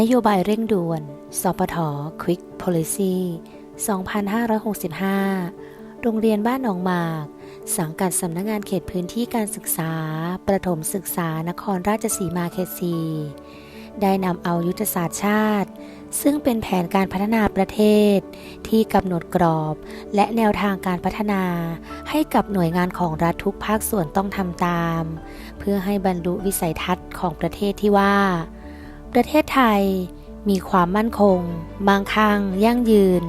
นโยบายเร่งด่วน สปท Quick Policy 2565 โรงเรียนบ้านหนองหมาก สังกัดสำนักงงานเขตพื้นที่การศึกษา ประถมศึกษานครราชสีมาเขตสีได้นำเอายุทธศาสตร์ชาติ ซึ่งเป็นแผนการพัฒนาประเทศ ที่กำหนดกรอบ และแนวทางการพัฒนา ให้กับหน่วยงานของรัฐทุกภาคส่วนต้องทำตาม เพื่อให้บรรลุวิสัยทัศน์ของประเทศที่ว่า ประเทศไทยมีความมั่นคงมั่งคั่งยั่งยืน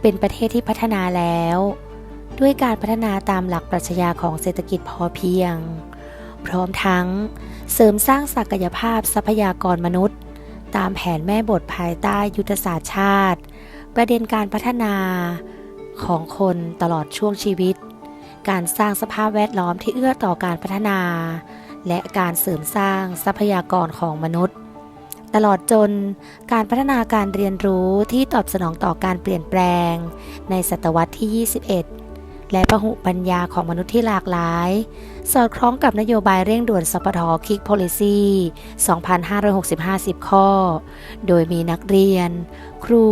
เป็นประเทศที่พัฒนาแล้ว ด้วยการพัฒนาตามหลักปรัชญาของเศรษฐกิจพอเพียง พร้อมทั้งเสริมสร้างศักยภาพทรัพยากรมนุษย์ ตามแผนแม่บทภายใต้ยุทธศาสตร์ชาติ ประเด็นการพัฒนาของคนตลอดช่วงชีวิต การสร้างสภาพแวดล้อมที่เอื้อต่อการพัฒนา และการเสริมสร้างทรัพยากรของมนุษย์ ตลอดจนการพัฒนาการเรียนรู้ที่ตอบสนองต่อการเปลี่ยนแปลง ในศตวรรษที่ 21 และพหุปัญญาของมนุษย์ที่หลากหลาย สอดคล้องกับนโยบายเร่งด่วนสปทคิกโพลิซี2565 10 ข้อ โดยมีนักเรียน ครู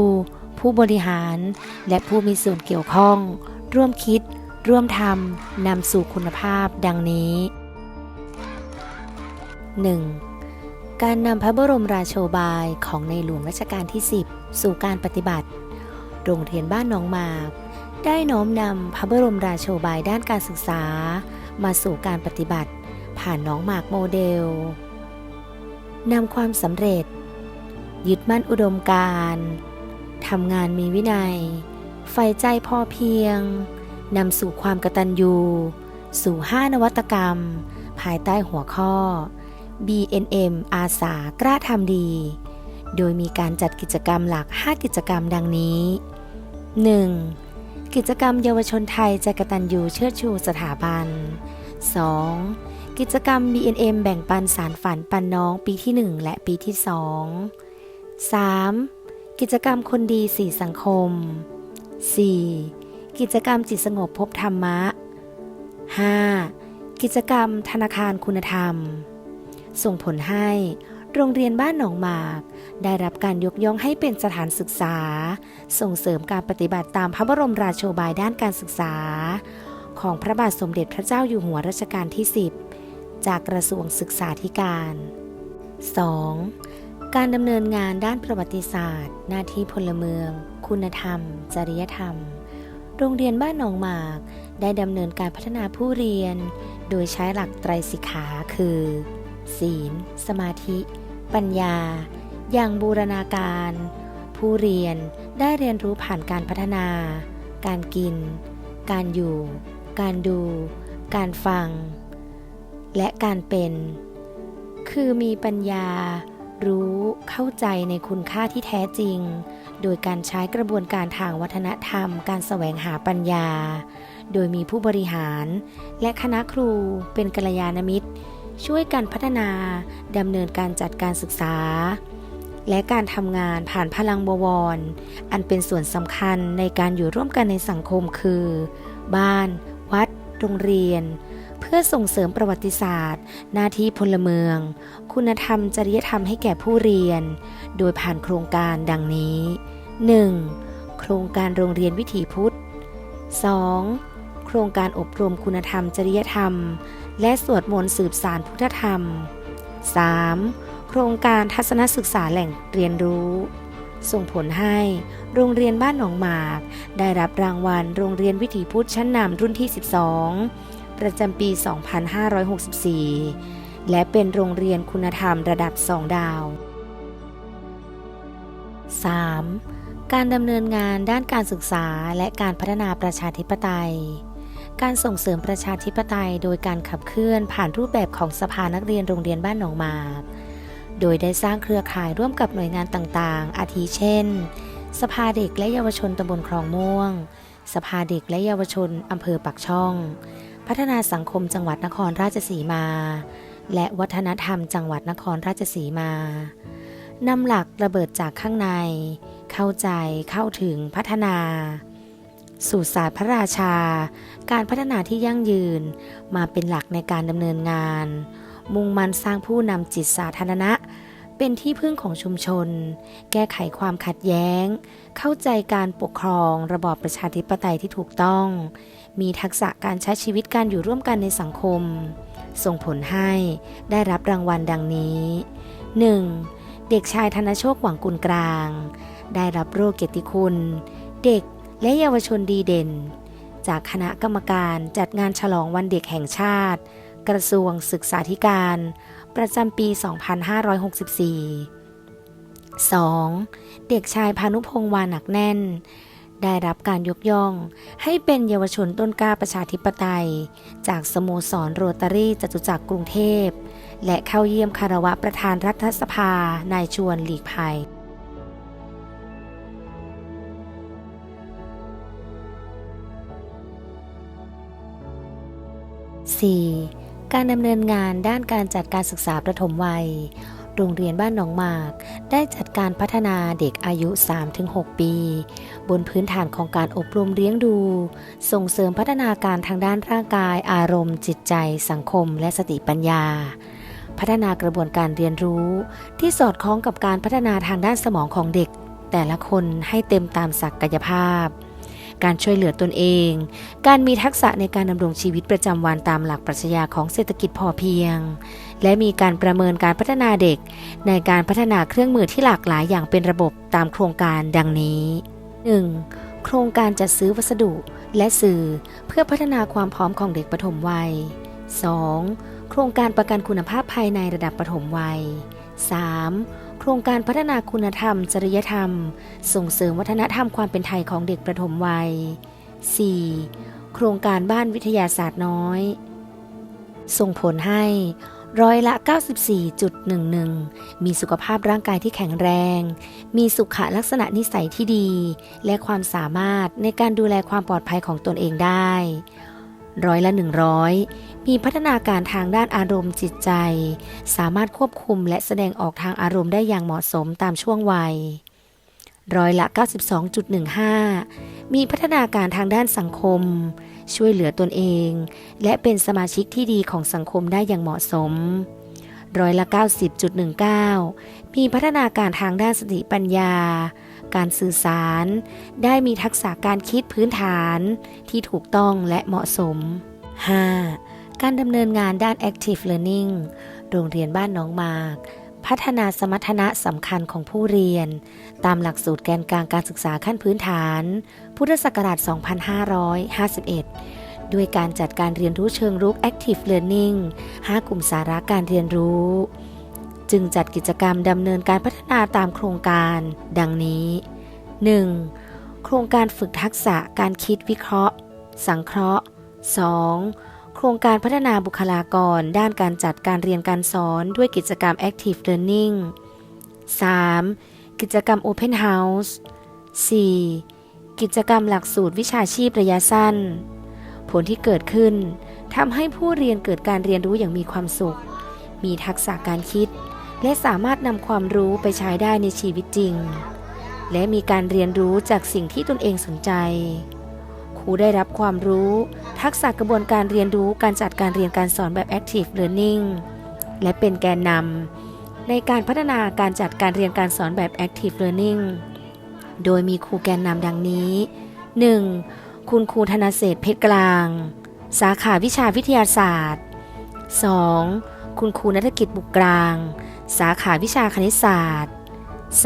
ผู้บริหาร และผู้มีส่วนเกี่ยวข้อง ร่วมคิด ร่วมทำนำสู่คุณภาพดังนี้ 1. การนำพระบรมราโชบายของในหลวงรัชกาลที่ 10 สู่การปฏิบัติ โรงเรียนบ้านหนองมากได้น้อมนำพระบรมราโชบายด้านการศึกษา มาสู่การปฏิบัติ ผ่านน้องหมากโมเดลนำความสำเร็จ ยึดมั่นอุดมการทำงานมีวินัยใฝ่ใจพอเพียงนำสู่ความกตัญญูสู่5นวัตกรรม ภายใต้หัวข้อ BNM อาสากล้าทำดี โดยมีการจัดกิจกรรมหลัก 5 กิจกรรมดังนี้ 1. กิจกรรมเยาวชนไทยใจกตัญญูเชิดชูสถาบัน 2. กิจกรรม BNM แบ่งปันสารฝันปันน้องปีที่ 1 และปีที่ 2 3. กิจกรรมคนดีสีสังคม 4. กิจกรรมจิตสงบพบธรรมะ 5. กิจกรรมธนาคารคุณธรรม ส่งผลให้ โรงเรียนบ้านหนองหมาก ได้รับการยกย่องให้เป็นสถานศึกษา ส่งเสริมการปฏิบัติตามพระบรมราโชบายด้านการศึกษา ของพระบาทสมเด็จพระเจ้าอยู่หัวรัชกาลที่ 10 จากกระทรวงศึกษาธิการ 2. การดำเนินงานด้านประวัติศาสตร์ หน้าที่พลเมือง คุณธรรม จริยธรรม โรงเรียนบ้านหนองหมาก ได้ดำเนินการพัฒนาผู้เรียน โดยใช้หลักไตรสิกขาคือ ศีล สมาธิ ปัญญา อย่างบูรณาการ ผู้เรียนได้เรียนรู้ผ่านการพัฒนา การกิน การอยู่ การดู การฟัง และการเป็น คือมีปัญญา รู้เข้าใจในคุณค่าที่แท้จริง โดยการใช้กระบวนการทางวัฒนธรรม การแสวงหาปัญญา โดยมีผู้บริหาร และคณะครูเป็นกัลยาณมิตร ช่วยกันพัฒนาดำเนินการจัดการศึกษา และการทำงานผ่านพลังบวร อันเป็นส่วนสำคัญในการอยู่ร่วมกันในสังคมคือ บ้าน วัด โรงเรียน เพื่อส่งเสริมประวัติศาสตร์ หน้าที่พลเมือง คุณธรรมจริยธรรมให้แก่ผู้เรียน โดยผ่านโครงการดังนี้ 1. โครงการโรงเรียนวิถีพุทธ 2. โครงการอบรมคุณธรรมจริยธรรม และสวดมนต์สืบสารพุทธธรรม 3. โครงการทัศนศึกษาแหล่งเรียนรู้ ส่งผลให้โรงเรียนบ้านหนองหมาก ได้รับรางวัลโรงเรียนวิถีพุทธชั้นนำรุ่นที่ 12 ประจำปี 2564 และเป็นโรงเรียนคุณธรรมระดับ 2 ดาว 3. การดำเนินงานด้านการศึกษาและการพัฒนาประชาธิปไตย การส่งเสริมประชาธิปไตย โดยการขับเคลื่อนผ่านรูปแบบของสภานักเรียนโรงเรียนบ้านหนองหมากโดยได้สร้างเครือข่ายร่วมกับหน่วยงานต่างๆ อาทิเช่น สภาเด็กและเยาวชนตำบลคลองม่วง สภาเด็กและเยาวชนอำเภอปักช่อง พัฒนาสังคมจังหวัดนครราชสีมา และวัฒนธรรมจังหวัดนครราชสีมานำหลักระเบิดจากข้างใน เข้าใจเข้าถึงพัฒนา สู่ศาสตร์พระราชา การพัฒนาที่ยั่งยืน มาเป็นหลักในการดำเนินงาน มุ่งมั่นสร้างผู้นำจิตสาธารณะเเป็นที่พึ่งของชุมชน แก้ไขความขัดแย้ง เข้าใจการปกครองระบอบประชาธิปไตยที่ถูกต้อง มีทักษะการใช้ชีวิตการอยู่ร่วมกันในสังคม ส่งผลให้ได้รับรางวัลดังนี้ 1. เด็กชายธนโชคหวังกุลกลาง ได้รับโรคเกียรติคุณ เด็ก และเยาวชนดีเด่น จากคณะกรรมการจัดงานฉลองวันเด็กแห่งชาติ กระทรวงศึกษาธิการ ประจำปี 2564 2. เด็กชายพานุพงษ์วานักแน่น ได้รับการยกย่องให้เป็นเยาวชนต้นกล้าประชาธิปไตย จากสโมสรโรตารี่จตุจักรกรุงเทพ และเข้าเยี่ยมคารวะประธานรัฐสภานายชวนหลีกภัย 4. การดำเนินงานด้านการจัดการศึกษาประถมวัย โรงเรียนบ้านหนองหมาก ได้จัดการพัฒนาเด็กอายุ 3-6 ปี บนพื้นฐานของการอบรมเลี้ยงดู ส่งเสริมพัฒนาการทางด้านร่างกาย อารมณ์ จิตใจ สังคม และสติปัญญา พัฒนากระบวนการเรียนรู้ ที่สอดคล้องกับการพัฒนาทางด้านสมองของเด็ก แต่ละคนให้เต็มตามศักยภาพ การช่วยเหลือตนเอง การมีทักษะในการดำรงชีวิตประจำวันตามหลักปรัชญาของเศรษฐกิจพอเพียง และมีการประเมินการพัฒนาเด็ก ในการพัฒนาเครื่องมือที่หลากหลายอย่างเป็นระบบตามโครงการดังนี้ 1. โครงการจัดซื้อวัสดุและสื่อเพื่อพัฒนาความพร้อมของเด็กปฐมวัย 2. โครงการประกันคุณภาพภายในระดับปฐมวัย 3. โครงการพัฒนาคุณธรรม จริยธรรม ส่งเสริมวัฒนธรรมความเป็นไทยของเด็กประถมวัย 4. โครงการบ้านวิทยาศาสตร์น้อย ส่งผลให้ร้อยละ 94.11 มีสุขภาพร่างกายที่แข็งแรง มีสุขลักษณะนิสัยที่ดี และความสามารถในการดูแลความปลอดภัยของตนเองได้ ร้อยละ 100 มีพัฒนาการทางด้านอารมณ์จิตใจ สามารถควบคุมและแสดงออกทางอารมณ์ได้อย่างเหมาะสมตามช่วงวัย ร้อยละ 92.15 มีพัฒนาการทางด้านสังคม ช่วยเหลือตนเอง และเป็นสมาชิกที่ดีของสังคมได้อย่างเหมาะสม ร้อยละ 90.19 มีพัฒนาการทางด้านสติปัญญา การสื่อสาร ได้มีทักษะการคิดพื้นฐานที่ถูกต้องและเหมาะสม 5. การดำเนินงานด้าน Active Learning โรงเรียนบ้านน้องหมากพัฒนาสมรรถนะสำคัญของผู้เรียน ตามหลักสูตรแกนกลางการศึกษาขั้นพื้นฐาน พุทธศักราช 2551 ด้วยการจัดการเรียนรู้เชิงรุก Active Learning 5 กลุ่มสาระการเรียนรู้ จึงจัดกิจกรรมดำเนินการพัฒนาตามโครงการ ดังนี้ 1. โครงการฝึกทักษะการคิดวิเคราะห์ สังเคราะห์ 2. โครงการพัฒนาบุคลากร ด้านการจัดการเรียนการสอนด้วยกิจกรรม Active Learning 3. กิจกรรม Open House 4. กิจกรรมหลักสูตรวิชาชีพระยะสั้น ผลที่เกิดขึ้นทำให้ผู้เรียนเกิดการเรียนรู้อย่างมีความสุข มีทักษะการคิด และสามารถนำความรู้ไปใช้ได้ในชีวิตจริง และมีการเรียนรู้จากสิ่งที่ตนเองสนใจ ครูได้รับความรู้ ทักษะกระบวนการเรียนรู้การจัดการเรียนการสอนแบบ Active Learning และเป็นแกนนำในการพัฒนาการจัดการเรียนการสอนแบบ Active Learning โดยมีครูแกนนำดังนี้ 1. คุณครูธนเศษเพชรกลาง สาขาวิชาวิทยาศาสตร์ 2. คุณครูนัฐกิจบุกกลาง สาขาวิชาคณิตศาสตร์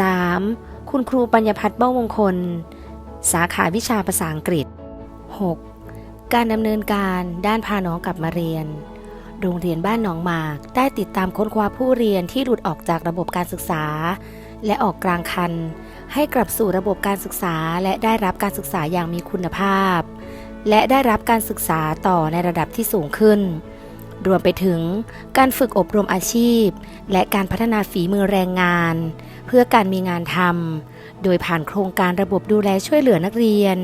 3. คุณครูปัญญพัฒน์เบ้ามงคล สาขาวิชาภาษาอังกฤษ 6. การดำเนินการด้านพาน้องกลับมาเรียน โรงเรียนบ้านหนองหมากได้ติดตามค้นคว้าผู้เรียนที่หลุดออกจากระบบการศึกษา และออกกลางคัน ให้กลับสู่ระบบการศึกษาและได้รับการศึกษาอย่างมีคุณภาพ และได้รับการศึกษาต่อในระดับที่สูงขึ้น รวมไปถึงการฝึกอบรมอาชีพ และการพัฒนาฝีมือแรงงาน เพื่อการมีงานทำโดยผ่านโครงการระบบดูแลช่วยเหลือนักเรียน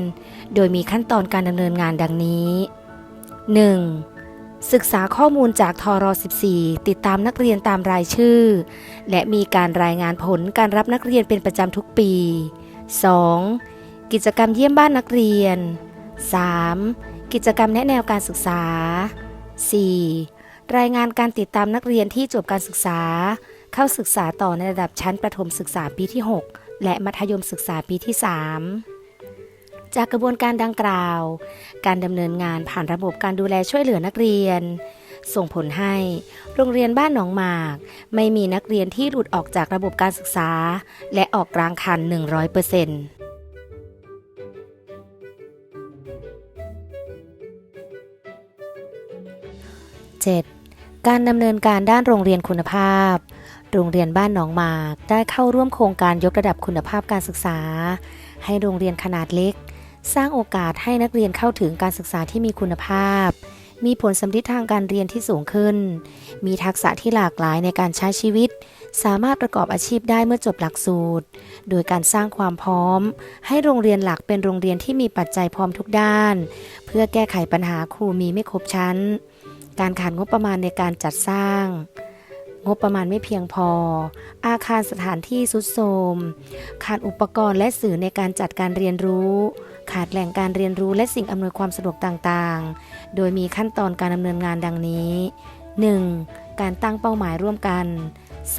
โดยมีขั้นตอนการดำเนินงานดังนี้ 1. ศึกษาข้อมูลจากทร14 ติดตามนักเรียนตามรายชื่อ และมีการรายงานผลการรับนักเรียนเป็นประจำทุกปี 2. กิจกรรมเยี่ยมบ้านนักเรียน 3. กิจกรรมแนะแนวการศึกษา 4. รายงานการติดตามนักเรียนที่จบการศึกษา เข้าศึกษาต่อในระดับชั้นประถมศึกษาปีที่ 6 และมัธยมศึกษาปีที่ 3 จากกระบวนการดังกล่าว การดำเนินงานผ่านระบบการดูแลช่วยเหลือนักเรียน ส่งผลให้ โรงเรียนบ้านหนองหมาก ไม่มีนักเรียนที่หลุดออกจากระบบการศึกษา และออกกลางคัน 100% 7. การดำเนินการด้านโรงเรียนคุณภาพ โรงเรียนบ้านหนองหมาก ได้เข้าร่วมโครงการยกระดับคุณภาพการศึกษา ให้โรงเรียนขนาดเล็ก สร้างโอกาสให้นักเรียนเข้าถึงการศึกษาที่มีคุณภาพ มีผลสำลิดทางการเรียนที่สูงขึ้น มีทักษะที่หลากหลายในการใช้ชีวิต สามารถประกอบอาชีพได้เมื่อจบหลักสูตร โดยการสร้างความพร้อม ให้โรงเรียนหลักเป็นโรงเรียนที่มีปัจจัยพร้อมทุกด้าน เพื่อแก้ไขปัญหาครูมีไม่ครบชั้น การขาดงบประมาณในการจัดสร้าง งบประมาณไม่เพียงพอ อาคารสถานที่สุดโทรมขาดอุปกรณ์และสื่อในการจัดการเรียนรู้ ขาดแหล่งการเรียนรู้และสิ่งอำนวยความสะดวกต่างๆ โดยมีขั้นตอนการดำเนินงานดังนี้ 1. การตั้งเป้าหมายร่วมกัน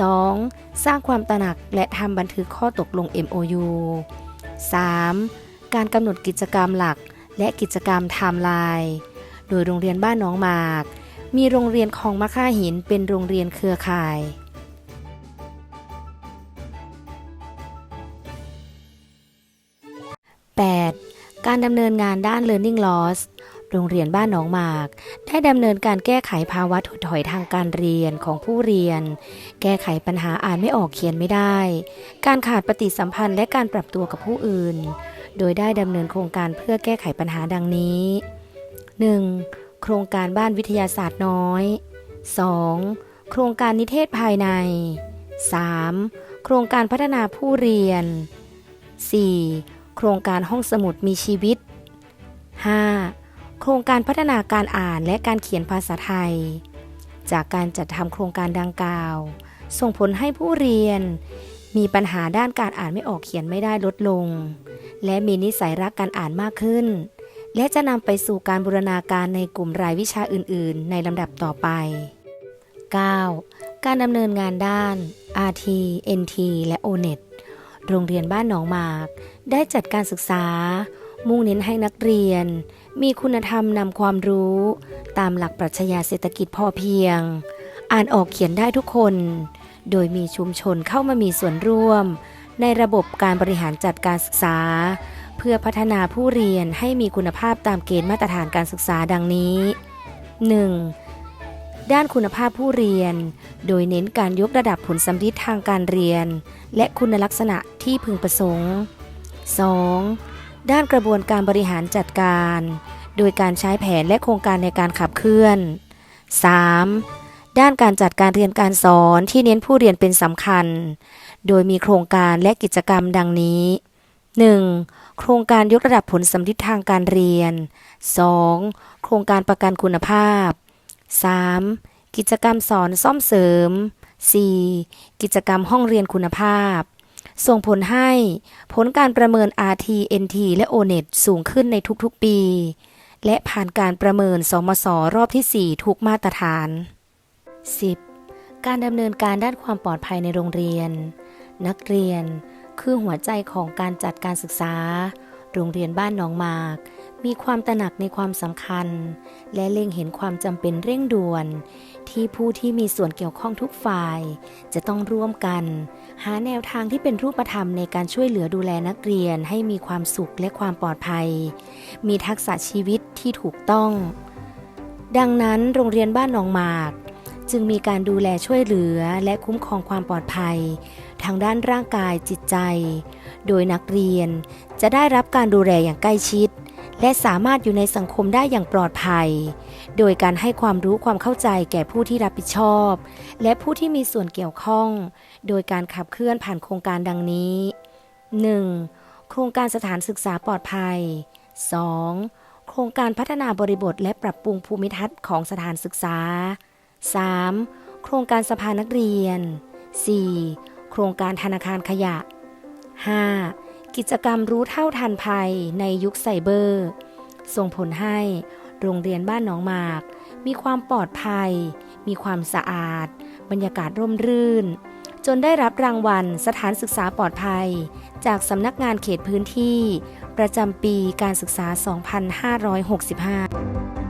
2. สร้างความตระหนักและทำบันทึกข้อตกลง MOU 3. การกำหนดกิจกรรมหลักและกิจกรรมไทม์ไลน์ โดยโรงเรียนบ้านหนองหมาก มีโรงเรียนคลองมะค่าหินเป็นโรงเรียนเครือข่าย 8. การดำเนินงานด้าน Learning Loss โรงเรียนบ้านหนองหมาก ได้ดำเนินการแก้ไขภาวะถดถอยทางการเรียนของผู้เรียน แก้ไขปัญหาอ่านไม่ออกเขียนไม่ได้ การขาดปฏิสัมพันธ์และการปรับตัวกับผู้อื่น โดยได้ดำเนินโครงการเพื่อแก้ไขปัญหาดังนี้ 1. โครงการบ้านวิทยาศาสตร์น้อย 2. โครงการนิเทศภายใน 3. โครงการพัฒนาผู้เรียน 4. โครงการห้องสมุดมีชีวิต 5. โครงการพัฒนาการอ่านและการเขียนภาษาไทย จากการจัดทำโครงการดังกล่าว ส่งผลให้ผู้เรียน มีปัญหาด้านการอ่านไม่ออกเขียนไม่ได้ลดลง และมีนิสัยรักการอ่านมากขึ้น และจะนำไปสู่การบูรณาการในกลุ่มรายวิชาอื่น ๆ ในลำดับต่อไป 9. การดำเนินงานด้าน RT NT และ ONET โรงเรียนบ้านหนองหมาก ได้จัดการศึกษา มุ่งเน้นให้นักเรียน มีคุณธรรมนำความรู้ ตามหลักปรัชญาเศรษฐกิจพอเพียง อ่านออกเขียนได้ทุกคน โดยมีชุมชนเข้ามามีส่วนร่วม ในระบบการบริหารจัดการศึกษา เพื่อพัฒนาผู้เรียนให้มีคุณภาพตามเกณฑ์มาตรฐานการศึกษาดังนี้ 1. ด้านคุณภาพผู้เรียน โดยเน้นการยกระดับผลสำลิดทางการเรียน และคุณลักษณะที่พึงประสงค์ 2. ด้านกระบวนการบริหารจัดการ โดยการใช้แผนและโครงการในการขับเคลื่อน 3. ด้านการจัดการเรียนการสอนที่เน้นผู้เรียนเป็นสำคัญ โดยมีโครงการและกิจกรรมดังนี้ 1. โครงการยกระดับผลสำลิดทางการเรียน 2. โครงการประกันคุณภาพ 3. กิจกรรมสอนซ่อมเสริม 4. กิจกรรมห้องเรียนคุณภาพ ส่งผลให้ผลการประเมิน RT NT และ ONET สูงขึ้นในทุกๆปี และผ่านการประเมินสมสรอบที่ 4 ทุกมาตรฐาน 10. การดำเนินการด้านความปลอดภัยในโรงเรียน นักเรียน คือหัวใจของการจัดการศึกษา โรงเรียนบ้านหนองหมาก มีความตระหนักในความสำคัญ และเล็งเห็นความจำเป็นเร่งด่วน ที่ผู้ที่มีส่วนเกี่ยวข้องทุกฝ่าย จะต้องร่วมกัน หาแนวทางที่เป็นรูปธรรมในการช่วยเหลือดูแลนักเรียนให้มีความสุขและความปลอดภัย มีทักษะชีวิตที่ถูกต้อง ดังนั้นโรงเรียนบ้านหนองหมากจึงมีการดูแลช่วยเหลือและคุ้มครองความปลอดภัย ทางด้านร่างกายจิตใจ โดยนักเรียนจะได้รับการดูแลอย่างใกล้ชิด และสามารถอยู่ในสังคมได้อย่างปลอดภัย โดยการให้ความรู้ความเข้าใจแก่ผู้ที่รับผิดชอบ และผู้ที่มีส่วนเกี่ยวข้อง โดยการขับเคลื่อนผ่านโครงการดังนี้ 1. โครงการสถานศึกษาปลอดภัย 2. โครงการพัฒนาบริบทและปรับปรุงภูมิทัศน์ของสถานศึกษา 3. โครงการสภานักเรียน 4. โครงการธนาคารขยะ 5. กิจกรรมรู้เท่าทันภัยในยุคไซเบอร์ ส่งผลให้โรงเรียนบ้านหนองหมาก มีความปลอดภัย มีความสะอาด บรรยากาศร่มรื่น จนได้รับรางวัลสถานศึกษาปลอดภัย จากสำนักงานเขตพื้นที่ ประจำปีการศึกษา 2565